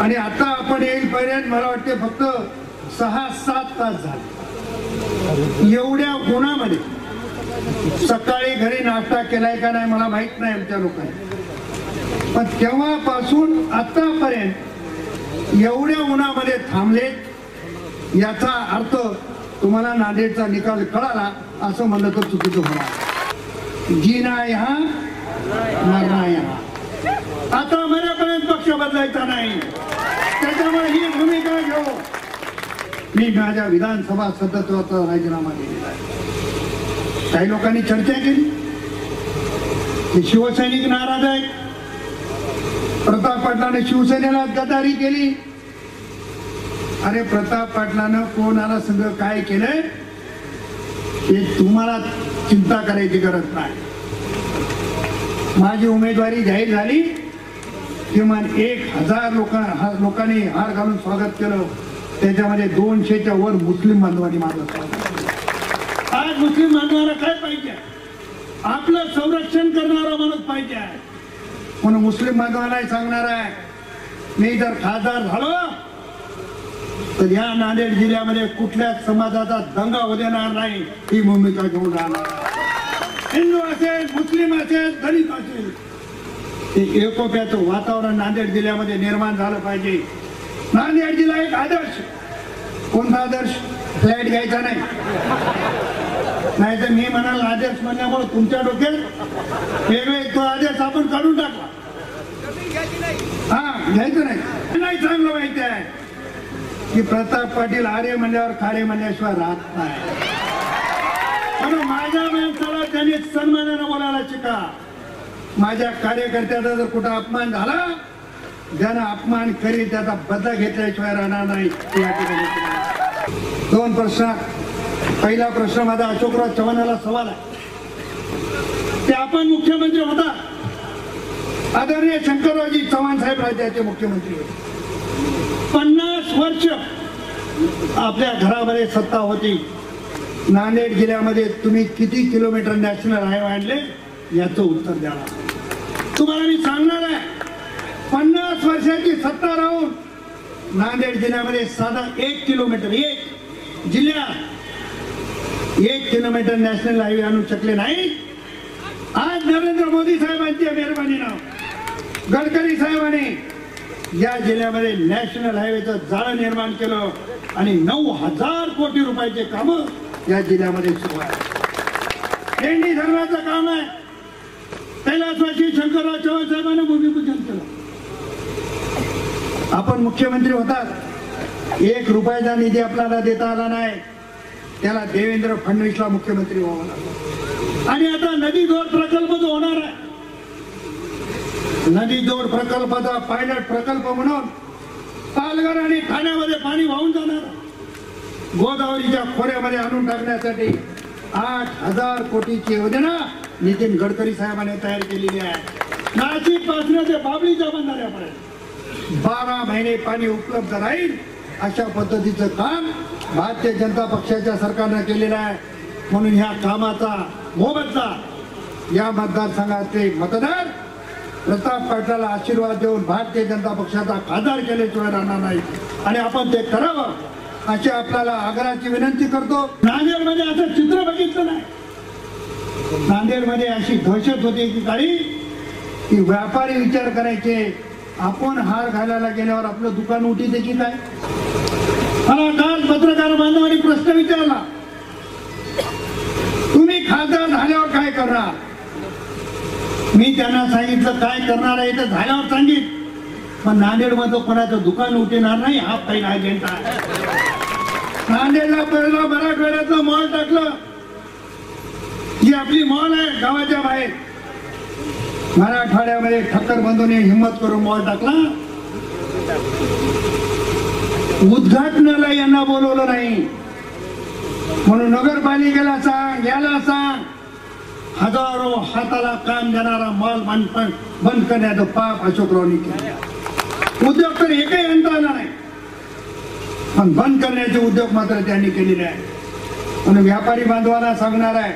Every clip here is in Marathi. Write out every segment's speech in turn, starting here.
आणि आता आपण येईपर्यंत मला वाटते फक्त सहा सात तास झाले. एवढ्या गुणामध्ये सकाळी घरी नाश्ता केलाय का नाही मला माहीत नाही आमच्या लोकांनी. पण तेव्हापासून आतापर्यंत एवढ्या उन्हामध्ये थांबले याचा अर्थ तुम्हाला नांदेडचा निकाल कळाला असं म्हणलं तर चुकीचं होणार. जीना यहाँ मरना यहाँ आता मरेपर्यंत पक्ष बदलायचा नाही. त्याच्यामुळे ही भूमिका घेऊ. मी माझ्या विधानसभा सदस्यत्वाचा राजीनामा दिलेला आहे. काही लोकांनी चर्चा केली. की शिवसैनिक नाराज आहेत प्रताप पाटलाने शिवसेनेला गदारी केली. अरे प्रताप पाटलानं कोणाला सगळं काय केलंय? हे तुम्हाला चिंता करायची गरज नाही. माझी उमेदवारी जाहीर झाली. किमान एक हजार लोक लोकांनी हार घालून स्वागत केलं त्याच्यामध्ये दोनशेच्या वर मुस्लिम बांधवांनी माझं स्वागत केलं. आज मुस्लिम बांधवाला काय पाहिजे आपलं संरक्षण करणारा माणूस पाहिजे म्हणून मुस्लिम बांधवालाही सांगणार आहे मी जर खासदार झालो तर या नांदेड जिल्ह्यामध्ये कुठल्याच समाजाचा दंगा होऊ देणार नाही ही भूमिका घेऊन राहणार. हिंदू असेल मुस्लिम असेल दलित असेल हे एकोप्याचं वातावरण नांदेड जिल्ह्यामध्ये निर्माण झालं पाहिजे. नांदेड जिल्हा एक आदर्श. कोणता आदर्श? फ्लॅट घ्यायचा नाही. नाही तर मी म्हणाल आदर्श म्हणल्यामुळे तुमच्या डोक्यात वेगळे तो आदर्श आपण काढून टाकला. हा घ्यायचं नाही. नाही चांगलं माहिती आहे. की प्रताप पाटील आरे म्हणल्यावर खारे म्हणल्याशिवाय राहत नाही. म्हणून माझ्या माणसाला त्यांनी सन्मानानं बोलायला शिका. माझ्या कार्यकर्त्याचा जर कुठं अपमान झाला ज्यानं अपमान करी त्याचा बदला घेतल्याशिवाय राहणार नाही या ठिकाणी. दोन प्रश्न. पहिला प्रश्न माझा अशोकराव चव्हाणाला सवाल आहे. ते आपण मुख्यमंत्री होता. आदरणीय शंकररावजी चव्हाण साहेब राज्याचे मुख्यमंत्री. होते पन्नास वर्ष आपल्या घरामध्ये सत्ता होती. नांदेड जिल्ह्यामध्ये तुम्ही किती किलोमीटर नॅशनल हायवे आणले? याचं उत्तर द्यावा तुम्हाला मी सांगणार आहे पन्नास वर्षाची सत्ता राहून नांदेड जिल्ह्यामध्ये साधा एक किलोमीटर एक जिल्ह्यात एक किलोमीटर नॅशनल हायवे आणू शकले नाही. आज नरेंद्र मोदी साहेबांच्या मेहरबानीनं गडकरी साहेबांनी या जिल्ह्यामध्ये नॅशनल हायवेचं जाळं निर्माण केलं आणि नऊ हजार कोटी रुपयाचे कामं या जिल्ह्यामध्ये सुरू आहे धरणाचं काम आहे. कैलासवासी शंकरराव चव्हाण साहेबांनी भूमिपूजन केलं. आपण मुख्यमंत्री होतात. एक रुपयाचा निधी आपल्याला देता आला नाही. त्याला देवेंद्र फडणवीसला मुख्यमंत्री व्हावं लागलं. आणि आता नदी जोड प्रकल्प जो होणार आहे. नदी जोड प्रकल्पाचा पायलट प्रकल्प म्हणून पालघर आणि ठाण्यामध्ये पाणी वाहून जाणार गोदावरीच्या खोऱ्यामध्ये आणून टाकण्यासाठी आठ हजार कोटीची योजना नितीन गडकरी साहेबांनी तयार केलेली आहे. नाशिकपासून ते बाबळीच्या बंधाऱ्यापर्यंत. बारा महिने पाणी उपलब्ध राहील अशा पद्धतीचं काम भारतीय जनता पक्षाच्या सरकारनं केलेलं आहे. म्हणून ह्या कामाचा मोबदला या मतदारसंघाचे मतदार प्रताप पाटलाला आशीर्वाद देऊन भारतीय जनता पक्षाचा खासदार केल्याशिवाय राहणार नाही. आणि आपण ते करावं अशी आपल्याला आग्रहाची विनंती करतो. नांदेडमध्ये असं चित्र बघितलं नाही. नांदेडमध्ये अशी दहशत होती की काही की व्यापारी विचार करायचे. आपण हार घालायला गेल्यावर आपलं दुकान उठी की काय? मला काल पत्रकार बांधवांनी प्रश्न विचारला. तुम्ही खासदार झाल्यावर काय करणार? मी त्यांना सांगितलं काय करणार आहे तर झाल्यावर सांगित पण नांदेडमध्ये कोणाचं दुकान उठेणार नाही हा पहिला अजेंडा नांदेडला पहिला मराठवाड्याचं मॉल टाकलं. जी आपली मॉल आहे गावाच्या बाहेर. मराठवाड्यामध्ये ठक्कर बंधूने हिंमत करून मॉल टाकला. उद्घाटनाला यांना बोलवलं नाही. म्हणून नगरपालिकेला सांग याला सांग. हजारो हाताला काम देणारा मॉल बंद बंद करण्याचं पाप अशोकरावनी केलं. उद्योग तर एकही आणता आला नाही. पण बंद करण्याचे उद्योग मात्र त्यांनी केलेले आहे म्हणून व्यापारी बांधवाला सांगणार आहे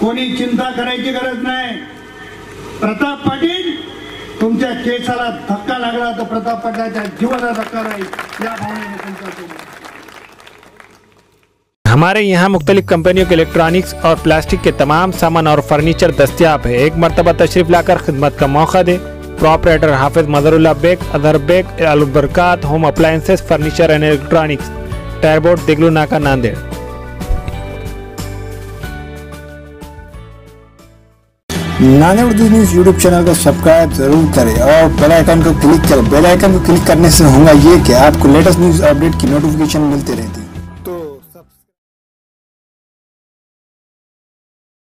कोणी चिंता करायची गरज नाही. प्रताप पाटील, तुमच्या केसाला धक्का लागला तर प्रताप पाटलाच्या जीवाला धक्का राहील या भावनेने तुमच्यासोबत हमारे यहाँ मुख्तलिफ़ कंपनियों के इलेक्ट्रॉनिक्स और प्लास्टिक के तमाम सामान और फर्नीचर दस्तियाब है। एक मरतबा तशरीफ़ लाकर खिदमत का मौका दे। Proprietor Hafiz Madarulla Baig, other Baig Albarkat home appliances furniture and electronics टायरबोर्ड दिगलू नाका नांदेड़। नाने उर्दू न्यूज यूट्यूब चैनल को सब्सक्राइब जरूर करें और बेल आइकन को क्लिक करें। बेल आइकन को क्लिक करने से होगा ये कि आपको लेटेस्ट न्यूज अपडेट की नोटिफिकेशन मिलते रहे।